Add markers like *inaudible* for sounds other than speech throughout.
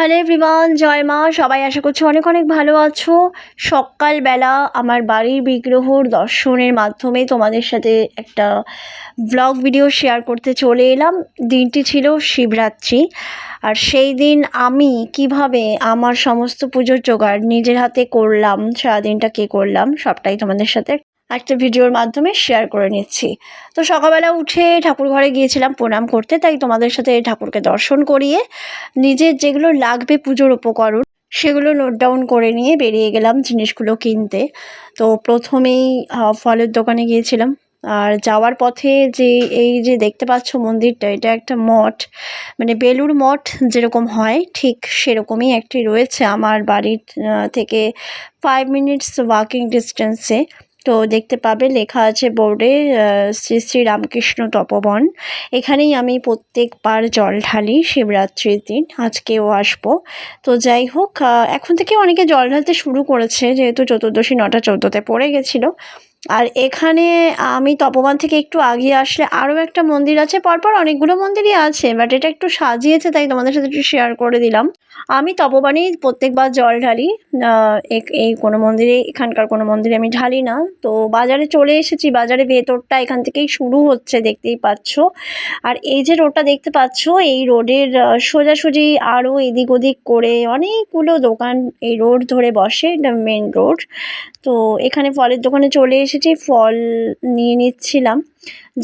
Hello everyone, জয় মা। সবাই আশা করছি অনেক অনেক ভালো আছো। সকালবেলা আমার বাড়ির বিগ্রহর দর্শনের মাধ্যমে তোমাদের সাথে একটা ব্লগ ভিডিও শেয়ার করতে চলে এলাম। দিনটি ছিল শিবরাত্রি। আর সেই দিন আমি কীভাবে আমার সমস্ত পুজোর জোগাড় নিজের হাতে করলাম, সারাদিনটা কী করলাম, সবটাই তোমাদের সাথে একটা ভিডিওর মাধ্যমে শেয়ার করে নিচ্ছি। তো সকালবেলা উঠে ঠাকুর ঘরে গিয়েছিলাম প্রণাম করতে, তাই তোমাদের সাথে ঠাকুরকে দর্শন করিয়ে নিজের যেগুলো লাগবে পুজোর উপকরণ, সেগুলো নোট ডাউন করে নিয়ে বেরিয়ে গেলাম জিনিসগুলো কিনতে। তো প্রথমেই ফলের দোকানে গিয়েছিলাম। আর যাওয়ার পথে যে, এই যে দেখতে পাচ্ছ মন্দিরটা, এটা একটা মঠ। মানে বেলুর মঠ যেরকম হয়, ঠিক সেরকমই একটি রয়েছে আমার বাড়ির থেকে ফাইভ মিনিটস ওয়াকিং ডিস্টেন্সে তো দেখতে পাবে লেখা আছে বোর্ডে শ্রী শ্রী রামকৃষ্ণ তপবন। এখানেই আমি প্রত্যেকবার জল ঢালি শিবরাত্রির দিন, আজকেও আসব। তো যাই হোক এখন থেকে অনেকে জল ঢালতে শুরু করেছে, যেহেতু চতুর্দশী নটা চোদ্দোতে পড়ে গেছিল। আর এখানে আমি তপবন থেকে একটু আগিয়ে আসলে আরও একটা মন্দির আছে, পরপর অনেকগুলো মন্দিরই আছে বাট এটা একটু সাজিয়েছে, তাই তোমাদের সাথে একটু শেয়ার করে দিলাম। আমি তপবনেই প্রত্যেকবার জল ঢালি এই কোনো মন্দিরে, এখানকার কোনো মন্দিরে আমি ঢালি না। তো বাজারে চলে এসেছি, বাজারে ভেতরটা এখান থেকেই শুরু হচ্ছে, দেখতেই পাচ্ছ। আর এই যে রোডটা দেখতে পাচ্ছ, এই রোডের সোজাসুজি আরও এদিক ওদিক করে অনেকগুলো দোকান এই রোড ধরে বসে, এটা মেন রোড তো এখানে ফলের দোকানে চলে এসেছি ফল নিয়ে নিচ্ছিলাম।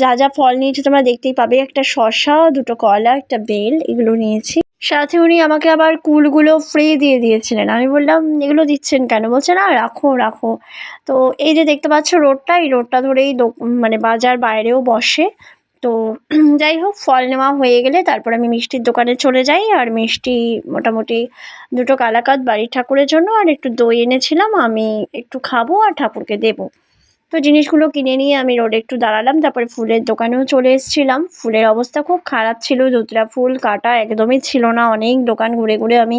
যা যা ফল নিয়েছি তোমরা দেখতেই পাবে, একটা শসা, দুটো কলা, একটা বেল, এগুলো নিয়েছি। সাথে উনি আমাকে আবার কুলগুলো ফ্রি দিয়ে দিয়েছিলেন। আমি বললাম, এগুলো দিচ্ছেন কেন? বলছে, না, রাখো রাখো। তো এই যে দেখতে পাচ্ছ রোডটা, এই রোডটা ধরেই মানে বাজার বাইরেও বসে। তো *clears throat* যাই হোক, ফল নেওয়া হয়ে গেলে তারপর আমি মিষ্টির দোকানে চলে যাই। আর মিষ্টি মোটামুটি দুটো কালাকাত বাড়ির ঠাকুরের জন্য। আর একটু দই এনেছিলাম, আমি একটু খাব আর ঠাকুরকে দেবো। তো জিনিসগুলো কিনে নিয়ে আমি রোডে একটু দাঁড়ালাম, তারপরে ফুলের দোকানেও চলে এসেছিলাম। ফুলের অবস্থা খুব খারাপ ছিল ধুতরা ফুল কাটা একদমই ছিল না। অনেক দোকান ঘুরে ঘুরে আমি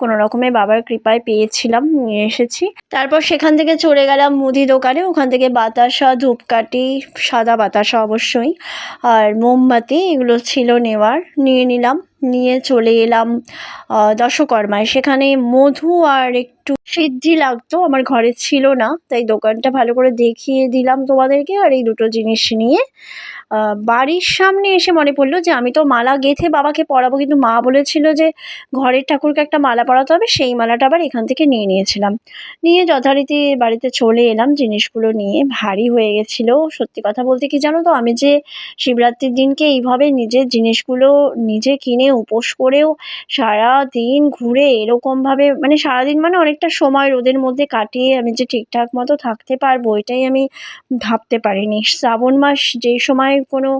কোনো রকমে বাবার কৃপায় পেয়েছিলাম, নিয়ে এসেছি। তারপর সেখান থেকে চলে গেলাম মুদি দোকানে। ওখান থেকে বাতাসা, ধূপকাঠি, সাদা বাতাসা অবশ্যই, আর মোমবাতি এগুলো ছিল নেওয়ার, নিয়ে নিলাম। নিয়ে চলে এলাম দশকর্মায়। সেখানে মধু আর একটু সিদ্ধি লাগতো, আমার ঘরে ছিল না, তাই দোকানটা ভালো করে দেখিয়ে দিলাম তোমাদেরকে আর এই দুটো জিনিস নিয়ে। বাড়ির সামনে এসে মনে পড়ল যে আমি তো মালা গেঁথে বাবাকে পরাবো, কিন্তু মা বলেছিল যে ঘরের ঠাকুরকে একটা মালা পরাতে হবে, সেই মালাটা আবার এখান থেকে নিয়ে নিয়েছিলাম। নিয়ে যথারীতি বাড়িতে চলে এলাম, জিনিসগুলো নিয়ে ভারী হয়ে গেছিল। সত্যি কথা বলতে কি জানো তো, আমি যে শিবরাত্রির দিনকে এইভাবে নিজের জিনিসগুলো নিজে কিনে উপোস করেও সারা দিন ঘুরে এরকমভাবে মানে সারাদিন মানে অনেকটা সময় রোদের মধ্যে কাটিয়ে আমি যে ঠিকঠাক মতো থাকতে পারব, এটাই আমি ভাবতে পারিনি। শ্রাবণ মাস যে সময় কোনো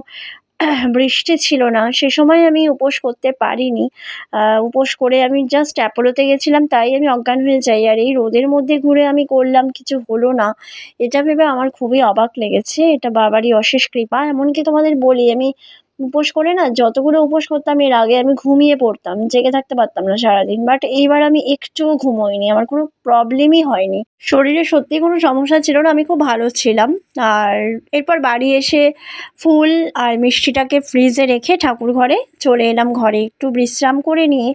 *clears throat* বৃষ্টি ছিল না, সে সময় আমি উপোস করতে পারিনি। উপোস করে আমি জাস্ট অ্যাপোলোতে গেছিলাম, তাই আমি অজ্ঞান হয়ে যাই। আর এই রোদের মধ্যে ঘুরে আমি করলাম, কিছু হলো না। এটা ভেবে আমার খুবই অবাক লেগেছে। এটা বাবারই অশেষ কৃপা। এমনকি তোমাদের বলি, আমি উপোস করে না, যতগুলো উপোস করতাম, এর আগে আমি ঘুমিয়ে পড়তাম, জেগে থাকতে পারতাম না সারাদিন। বাট এইবার আমি একটুও ঘুমোইনি, আমার কোনো প্রবলেমই হয়নি। শরীরে সত্যি কোনো সমস্যা ছিল না, আমি খুব ভালো ছিলাম। আর এরপর বাড়ি এসে ফুল আর মিষ্টিটাকে ফ্রিজে রেখে ঠাকুর ঘরে চলে এলাম, ঘরে একটু বিশ্রাম করে নিয়ে।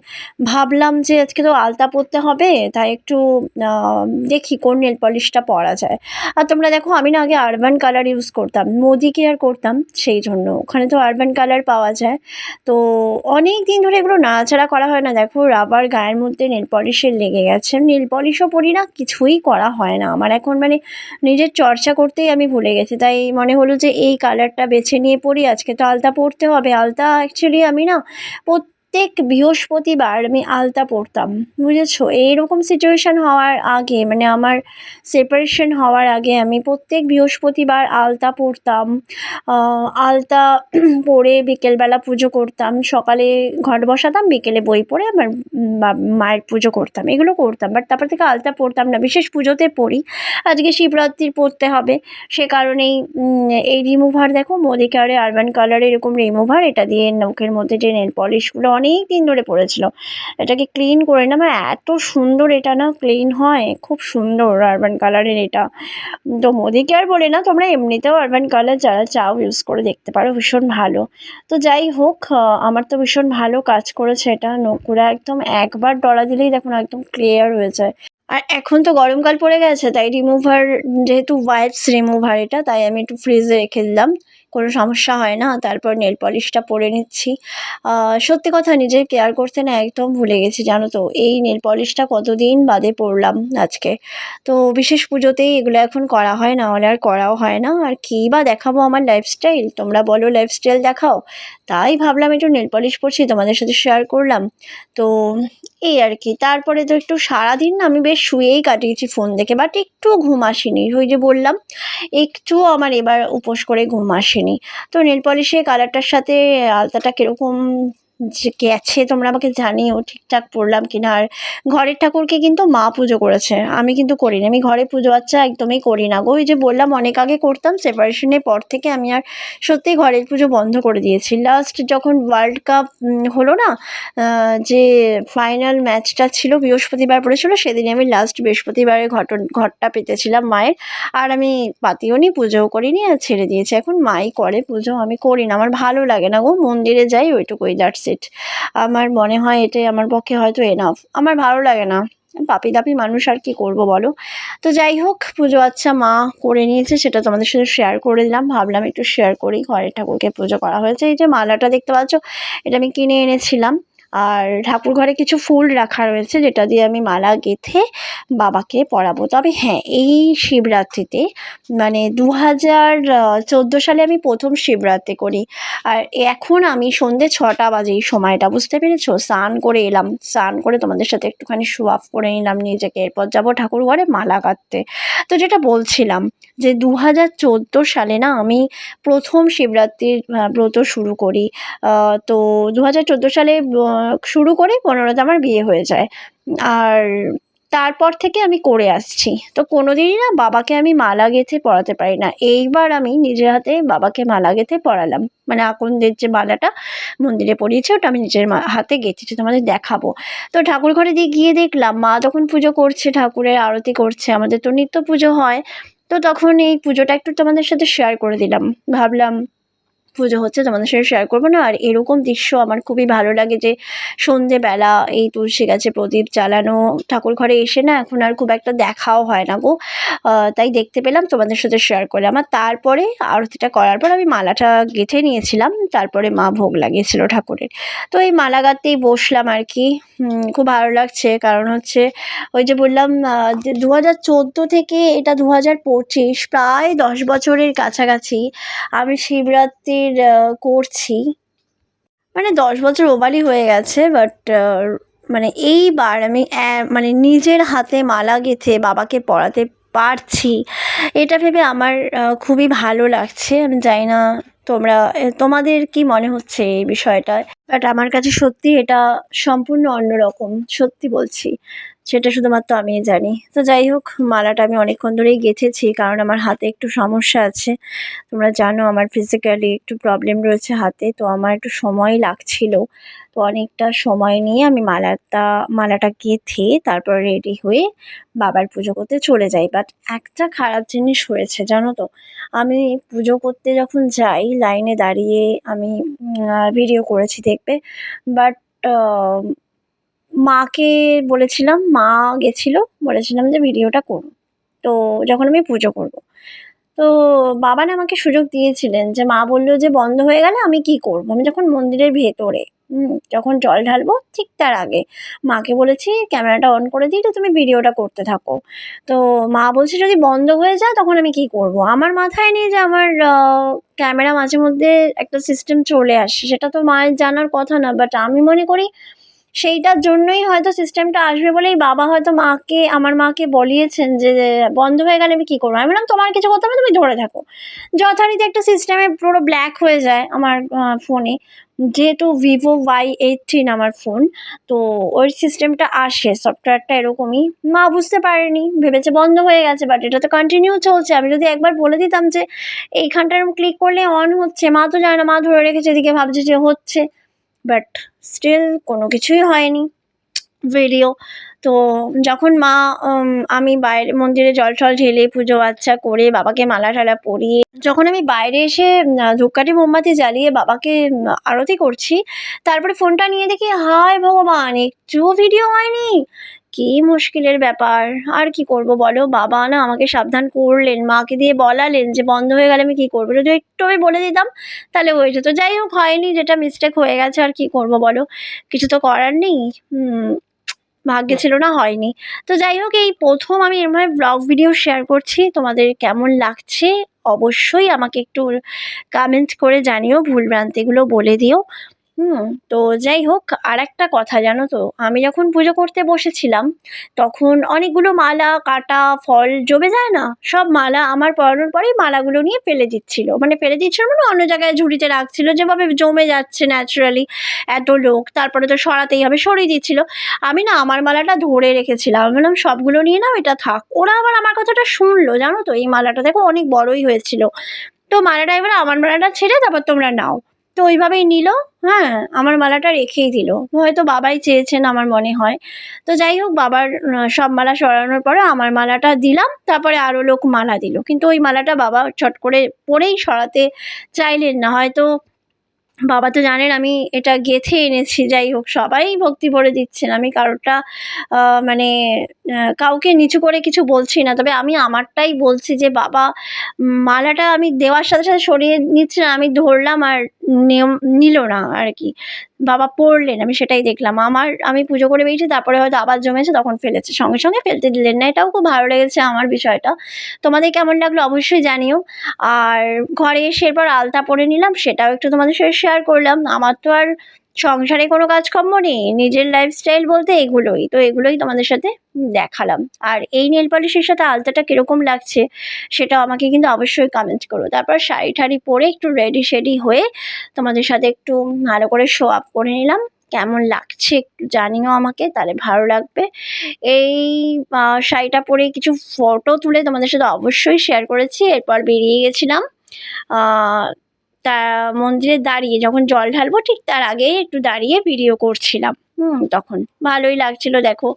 ভাবলাম যে আজকে তো আলতা পরতে হবে, তাই একটু দেখি কোন নেল পলিশটা পরা যায়। আর তোমরা দেখো, আমি না আগে আরবান কালার ইউজ করতাম মোদি কেয়ার করতাম, সেই জন্য। ওখানে তো আরবান কালার পাওয়া যায়। তো অনেক দিন ধরে এগুলো নাড়াচাড়া করা হয় না। দেখো রাবার গায়ের মধ্যে নেল পলিশের লেগে গেছে। নেল পলিশও পরি না, কিছুই করা হয় না। আমার এখন মানে নিজের চর্চা করতেই আমি ভুলে গেছি। তাই মনে হলো যে এই কালারটা বেছে নিয়ে পরি আজকে তো আলতা পরতে হবে। আলতা অ্যাকচুয়ালি আমি না প্রত্যেক বৃহস্পতিবার আমি আলতা পরতাম, বুঝেছ? এইরকম সিচুয়েশান হওয়ার আগে মানে আমার সেপারেশন হওয়ার আগে আমি প্রত্যেক বৃহস্পতিবার আলতা পরতাম। আলতা *clears throat* পরে বিকেলবেলা পুজো করতাম, সকালে ঘট বসাতাম, বিকেলে বই পড়ে আমার মায়ের পুজো করতাম, এগুলো করতাম। বাট তারপর থেকে আলতা পরতাম না, বিশেষ পুজোতে পড়ি। আজকে শিবরাত্রির পরতে হবে, সে কারণেই এই রিমুভার দেখো মোদি কালারে আরবান কালারে এরকম রিমুভার এটা দিয়ে নখের মধ্যে যে নেল পলিশগুলো অনেক অনেক দিন ধরে পড়েছিল। এটাকে ক্লিন করে না আমার এত সুন্দর এটা না ক্লিন হয়, খুব সুন্দর আরবান কালারের এটা। তো মোদিকে আর বলে না, তোমরা এমনিতেও আরবান কালার যারা চাও ইউজ করে দেখতে পারো, ভীষণ ভালো। তো যাই হোক আমার তো ভীষণ ভালো কাজ করেছে এটা, নকুরা একদম একবার ডলা দিলেই দেখুন একদম ক্লিয়ার হয়ে যায়। আর এখন তো গরমকাল পড়ে গেছে, তাই রিমুভার যেহেতু ওয়াইপস রিমুভার এটা, তাই আমি একটু ফ্রিজে রেখে দিলাম। কোনো সমস্যা হয় না। তারপর নেল পলিশটা পরে নিচ্ছি। সত্যি কথা নিজের কেয়ার করতে না একদম ভুলে গেছি, জানো তো? এই নেল পলিশটা কতদিন বাদে পরলাম আজকে। তো বিশেষ পুজোতেই এগুলো এখন করা হয় না আর করাও হয় না। আর কী বা দেখাবো আমার লাইফস্টাইল তোমরা বলো লাইফস্টাইল দেখাও। তাই ভাবলাম একটু নেল পলিশ পরছি, তোমাদের সাথে শেয়ার করলাম। তো এই আর কি। তারপরে তো একটু সারাদিন না আমি বেশ শুয়েই কাটিয়েছি ফোন দেখে বাট একটু ঘুম আসেনি। ওই যে বললাম, একটুও আমার এবার উপোস করে ঘুম আসেনি। তো নেল পলিশের কালারটার সাথে আলতাটা কীরকম যে গেছে, তোমরা আমাকে জানিও ঠিকঠাক পড়লাম কিনা। আর ঘরের ঠাকুরকে কিন্তু মা পুজো করেছে, আমি কিন্তু করিনি। আমি ঘরে পুজো আচ্ছা একদমই করি না গো। ওই যে বললাম, অনেক আগে করতাম সেপারেশনের পর থেকে আমি আর সত্যিই ঘরের পুজো বন্ধ করে দিয়েছি। লাস্ট যখন ওয়ার্ল্ড কাপ হলো না যে ফাইনাল ম্যাচটা ছিল, বৃহস্পতিবার পড়েছিল সেদিনে আমি লাস্ট বৃহস্পতিবারে ঘটন, ঘরটা পেতেছিলাম মায়ের। আর আমি পাতিও নি, পুজোও করিনি, আর ছেড়ে দিয়েছি। এখন মাই করে পুজো, আমি করি না। আমার ভালো লাগে না গো, মন্দিরে যাই, ওইটুকুই দ্যাটস ইট আমার মনে হয় এটাই আমার পক্ষে হয়তো এনাফ আমার ভালো লাগে না। পাপি দাপি মানুষ আর কি করব বলো? তো যাই হোক, পুজো আচ্ছা মা করে নিয়েছে, সেটা তোমাদের সাথে শেয়ার করে দিলাম। ভাবলাম একটু শেয়ার করি, ঘরের ঠাকুরকে পুজো করা হয়েছে। এই যে মালাটা দেখতে পাচ্ছ, এটা আমি কিনে এনেছিলাম। আর ঠাকুর ঘরে কিছু ফুল রাখা রয়েছে, যেটা দিয়ে আমি মালা গেঁথে বাবাকে পরাবো তবে হ্যাঁ এই শিবরাত্রিতে মানে দু হাজার চোদ্দ সালে আমি প্রথম শিবরাত্রি করি। আর এখন আমি সন্ধে ছটা বাজে এই সময়টা, বুঝতে পেরেছ? স্নান করে এলাম, স্নান করে তোমাদের সাথে একটুখানি শো করে নিলাম, নিজেকে। এরপর যাব ঠাকুর ঘরে মালা গাঁথতে। তো যেটা বলছিলাম যে দু হাজার চোদ্দ সালে না আমি প্রথম শিবরাত্রির ব্রত শুরু করি। তো দু হাজার চোদ্দ সালে শুরু করে পনেরোতে আমার বিয়ে হয়ে যায়। আর তারপর থেকে আমি করে আসছি। তো কোনোদিনই না বাবাকে আমি মালা গেঁথে পড়াতে পারি না। এইবার আমি নিজের হাতে বাবাকে মালা গেঁথে পড়ালাম মানে আকন্দের যে মালাটা মন্দিরে পরিয়েছে, ওটা আমি নিজের হাতে গেঁথেছি, তোমাদের দেখাবো। তো ঠাকুর ঘরে দিয়ে গিয়ে দেখলাম, মা তখন পুজো করছে, ঠাকুরের আরতি করছে, আমাদের তো নিত্য পুজো হয়। তো তখন এই পুজোটা একটু তোমাদের সাথে শেয়ার করে দিলাম। ভাবলাম পুজো হচ্ছে, তোমাদের সাথে শেয়ার করব না। আর এরকম দৃশ্য আমার খুবই ভালো লাগে যে, সন্ধেবেলা এই তুলসী গাছে প্রদীপ জ্বালানো, ঠাকুর ঘরে এসে না এখন আর খুব একটা দেখাও হয় না গো। তাই দেখতে পেলাম, তোমাদের সাথে শেয়ার করলাম। আর তারপরে আরতিটা করার পর আমি মালাটা গেঁথে নিয়েছিলাম, তারপরে মা ভোগ লাগিয়েছিল ঠাকুরের। তো এই মালা গাঁথতেই বসলাম আর কি। খুব ভালো লাগছে। কারণ হচ্ছে ওই যে বললাম দু হাজার চোদ্দ থেকে এটা দু হাজার পঁচিশ, প্রায় দশ বছরের কাছাকাছি আমি শিবরাত্রির আহ, করছি। মানে দশ বছর ওভারই হয়ে গেছে বাট মানে এইবার আমি মানে নিজের হাতে মালা গেঁথে বাবাকে পড়াতে পারছি। এটা ভেবে আমার খুবই ভালো লাগছে। আমি জানি না তোমরা তোমাদের কি মনে হচ্ছে এই বিষয়টা বাট আমার কাছে সত্যি এটা সম্পূর্ণ অন্যরকম সত্যি বলছি। সেটা শুধুমাত্র আমিই জানি। তো যাই হোক, মালাটা আমি অনেকক্ষণ ধরেই গেঁথেছি কারণ আমার হাতে একটু সমস্যা আছে। তোমরা জানো আমার ফিজিক্যালি একটু প্রবলেম রয়েছে হাতে, তো আমার একটু সময় লাগছিল। তো অনেকটা সময় নিয়ে আমি মালাটা মালাটা গেঁথে তারপর রেডি হয়ে বাবার পুজো করতে চলে যাই। বাট একটা খারাপ জিনিস হয়েছে, জানো তো? আমি পুজো করতে যখন যাই লাইনে দাঁড়িয়ে আমি ভিডিও করেছি দেখবে। বাট মাকে বলেছিলাম, মা গেছিল, বলেছিলাম যে ভিডিওটা করুন। তো যখন আমি পুজো করব। তো বাবা না আমাকে সুযোগ দিয়েছিলেন যে মা বলল যে বন্ধ হয়ে গেলে আমি কি করব? আমি যখন মন্দিরের ভেতরে যখন জল ঢালবো ঠিক তার আগে, মাকে বলেছি ক্যামেরাটা অন করে দিলে তুমি ভিডিওটা করতে থাকো। তো মা বলছে যদি বন্ধ হয়ে যায় তখন আমি কি করব? আমার মাথায় নেই যে আমার ক্যামেরা মাঝে মধ্যে একটা সিস্টেম চলে আসে। সেটা তো মায়ের জানার কথা না বাট আমি মনে করি সেইটার জন্যই হয়তো সিস্টেমটা আসবে বলেই বাবা হয়তো মাকে, আমার মাকে বলিয়েছেন যে বন্ধ হয়ে গেলে আমি কী করব? আমি বললাম, তোমার কিছু করতে হবে তুমি ধরে থাকো। যথারীতি একটা সিস্টেমে পুরো ব্ল্যাক হয়ে যায় আমার ফোনে যেহেতু ভিভো ওয়াই এইটিন আমার ফোন তো ওই সিস্টেমটা আসে সফটওয়্যারটা এরকমই। মা বুঝতে পারেনি, ভেবেছে বন্ধ হয়ে গেছে বাট এটা তো কন্টিনিউ চলছে। আমি যদি একবার বলে দিতাম যে এইখানটার ক্লিক করলে অন হচ্ছে। মা তো জানে না, মা ধরে রেখেছে, এদিকে ভাবছে যে হচ্ছে। বাট স্টিল কোনো কিছুই হয়নি ভিডিও তো যখন মা আমি বাইরে, মন্দিরে জল টল ঢেলে পুজো আচ্ছা করে বাবাকে মালা টালা পরিয়ে, যখন আমি বাইরে এসে ধূপকাঠি, মোমবাতি জ্বালিয়ে বাবাকে আরতি করছি, তারপরে ফোনটা নিয়ে দেখি, হায় ভগবান, একটুও ভিডিও হয়নি। কি মুশকিলের ব্যাপার? আর কি করব বলো? বাবা না আমাকে সাবধান করলেন। মাকে দিয়ে বলালেন যে, বন্ধ হয়ে গেলে আমি কি করব? যদি একটু আমি বলে দিতাম, তাহলে হয়ে যেত যাই হোক, হয়নি। যেটা মিস্টেক হয়ে গেছে, আর কি করব বলো? কিছু তো করার নেই। হুম, ভাগ্যে ছিল না, হয়নি। তো যাই হোক, এই প্রথম আমি এরমভাবে ব্লগ ভিডিও শেয়ার করছি। তোমাদের কেমন লাগছে? অবশ্যই আমাকে একটু কমেন্ট করে জানিও ভুলভ্রান্তিগুলো বলে দিও। হুম, তো যাই হোক আর একটা কথা জানো তো, আমি যখন পুজো করতে বসেছিলাম, তখন অনেকগুলো মালা, কাটা, ফল জমে যায় না? সব মালা আমার পরানোর পরেই মালাগুলো নিয়ে ফেলে দিচ্ছিল। মানে ফেলে দিচ্ছিল মানে অন্য জায়গায় ঝুড়িতে রাখছিল, যেভাবে জমে যাচ্ছে ন্যাচারালি এত লোক, তারপরে তো সরাতেই হবে, সরিয়ে দিচ্ছিল। আমি না আমার মালাটা ধরে রেখেছিলাম, আমি বললাম, সবগুলো নিয়ে নাও, এটা থাক। ওরা আবার আমার কথাটা শুনলো, জানো তো, এই মালাটা দেখো অনেক বড়ই হয়েছিল। তো মালাটা এবার আমার মালাটা ছেড়ে, তারপর তোমরা নাও। তো ওইভাবেই নিল হ্যাঁ আমার মালাটা রেখেই দিল। হয়তো বাবাই চেয়েছেন আমার মনে হয়। তো যাই হোক বাবার সব মালা সরানোর পরে আমার মালাটা দিলাম তারপরে আরও লোক মালা দিল। কিন্তু ওই মালাটা বাবা চট করে পরেই সরাতে চাইলেন না। হয়তো বাবা তো জানেন আমি এটা গেঁথে এনেছি যাই হোক সবাই ভক্তি ভরে দিচ্ছেন। আমি কারোরটা আহ, মানে কাউকে নিচু করে কিছু বলছি না। তবে আমি আমারটাই বলছি যে বাবা মালাটা আমি দেওয়ার সাথে সাথে সরিয়ে নিচ্ছে আমি ধরলাম আর নিয়ম নিল না আর কি বাবা পড়লেন, আমি সেটাই দেখলাম। আমার, আমি পুজো করে বেরিয়েছি, তারপরে হয়তো আবার জমেছে, তখন ফেলেছে। সঙ্গে সঙ্গে ফেলতে দিলেন না। এটাও খুব ভালো লেগেছে আমার বিষয়টা। তোমাদের কেমন লাগল অবশ্যই জানিও। আর ঘরে এসে এরপর আলতা পরে নিলাম, সেটাও একটু তোমাদের সাথে শেয়ার করলাম। আমার তো আর সংসারে কোনো কাজকর্ম নেই, নিজের লাইফস্টাইল বলতে এগুলোই। তো এগুলোই তোমাদের সাথে দেখালাম। আর এই নেল পলিশের সাথে আলতাটা কীরকম লাগছে সেটা আমাকে কিন্তু অবশ্যই কমেন্ট করো। তারপর শাড়ি টাড়ি পরে একটু রেডি শেডি হয়ে তোমাদের সাথে একটু ভালো করে শো আপ করে নিলাম। কেমন লাগছে একটু জানিও আমাকে, তাহলে ভালো লাগবে। এই শাড়িটা পরে কিছু ফটো তুলে তোমাদের সাথে অবশ্যই শেয়ার করেছি, এরপর বেরিয়ে গেছিলাম। তা মন্দিরে দাঁড়িয়ে যখন জল ঢালবো ঠিক তার আগেই একটু দাঁড়িয়ে ভিডিও করছিলাম। হুম, তখন ভালোই লাগছিল, দেখো।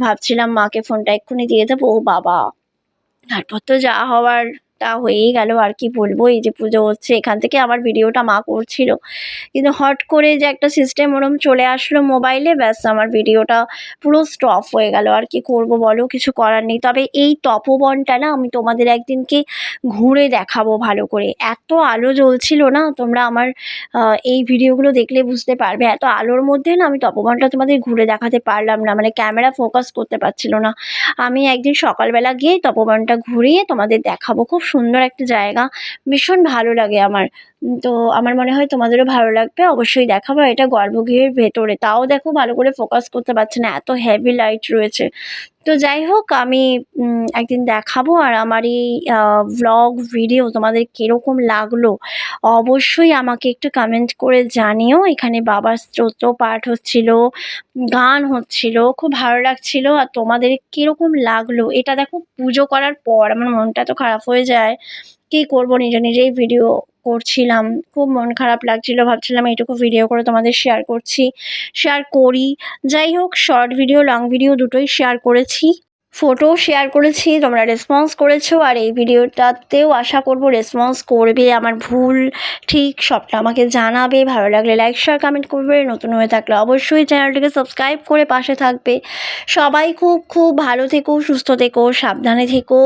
ভাবছিলাম মাকে ফোনটা এক্ষুনি দিয়ে দেবো, ও বাবা। তারপর তো যা হওয়ার তা হয়েই গেল আর কি বলব, এই যে পুজো হচ্ছে, এখান থেকে আমার ভিডিওটা মা করছিল। কিন্তু হট করে যে একটা সিস্টেম ওরম চলে আসলো মোবাইলে ব্যাস আমার ভিডিওটা পুরো স্টপ হয়ে গেল। আর কি করব বলো, কিছু করার নেই। তবে এই তপবনটা না, আমি তোমাদের একদিনকে ঘুরে দেখাবো ভালো করে। এত আলো জ্বলছিল না, তোমরা আমার এই ভিডিওগুলো দেখলে বুঝতে পারবে। এত আলোর মধ্যে না, আমি তপবনটা তোমাদের ঘুরে দেখাতে পারলাম না। মানে ক্যামেরা ফোকাস করতে পারছিল না। আমি একদিন সকালবেলা গিয়ে তপবনটা ঘুরিয়ে তোমাদের দেখাবো। খুব সুন্দর একটা জায়গা ভীষণ ভালো লাগে আমার। তো আমার মনে হয় তোমাদেরও ভালো লাগবে। অবশ্যই দেখাবো, এটা গর্ভগৃহের ভেতরে। তাও দেখো ভালো করে ফোকাস করতে পারছে না, এত হেভি লাইট রয়েছে। তো যাই হোক, আমি একদিন দেখাবো আর আমার এই ভ্লগ ভিডিও তোমাদের কীরকম লাগল, অবশ্যই আমাকে একটু কমেন্ট করে জানিও। এখানে বাবার স্তোত্র পাঠ হচ্ছিল, গান হচ্ছিল, খুব ভালো লাগছিল। আর তোমাদের কীরকম লাগল, এটা দেখো পুজো করার পর আমার মনটা তো খারাপ হয়ে যায়। কী করব, নিজে নিজেই ভিডিও করছিলাম। খুব মন খারাপ লাগছিল। ভাবছিলাম এইটুকু ভিডিও করে তোমাদের শেয়ার করছি। শেয়ার করি। যাই হোক শর্ট ভিডিও লং ভিডিও দুটোই শেয়ার করেছি। ফটো শেয়ার করেছি, তোমরা রেসপন্স করেছ, আর এই ভিডিওটাতেও আশা করব রেসপন্স করবে। আমার ভুল ঠিক সবটা আমাকে জানাবে। ভালো লাগলে লাইক শেয়ার কমেন্ট করবে। নতুন হয়ে থাকলে অবশ্যই চ্যানেলটিকে সাবস্ক্রাইব করে পাশে থাকবে। সবাই খুব খুব ভালো থেকো, সুস্থ থেকো, সাবধানে থেকো,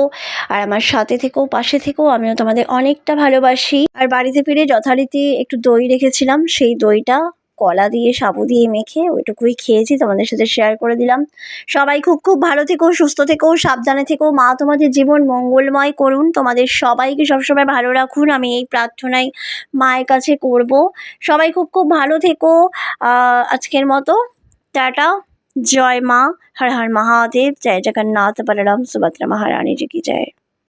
আর আমার সাথে থেকো, পাশে থেকো। আমিও তোমাদের অনেকটা ভালোবাসি। আর বাড়িতে ফিরে যথারীতি একটু দই রেখেছিলাম, সেই দইটা কলা দিয়ে, সাবু দিয়ে মেখে ওইটুকুই খেয়েছি, তোমাদের সাথে শেয়ার করে দিলাম। সবাই খুব খুব ভালো থেকো, সুস্থ থেকো, সাবধানে থেকো। মা, তোমাদের জীবন মঙ্গলময় করুন। তোমাদের সবাইকে সবসময় ভালো রাখুন। আমি এই প্রার্থনাই মায়ের কাছে করব। সবাই খুব খুব ভালো থেকো। আজকের মতো টাটা। জয় মা। হর হর মহাদেব। জয় জগন্নাথ। বলরাম সুভদ্রা মহারানী জি কি জয়।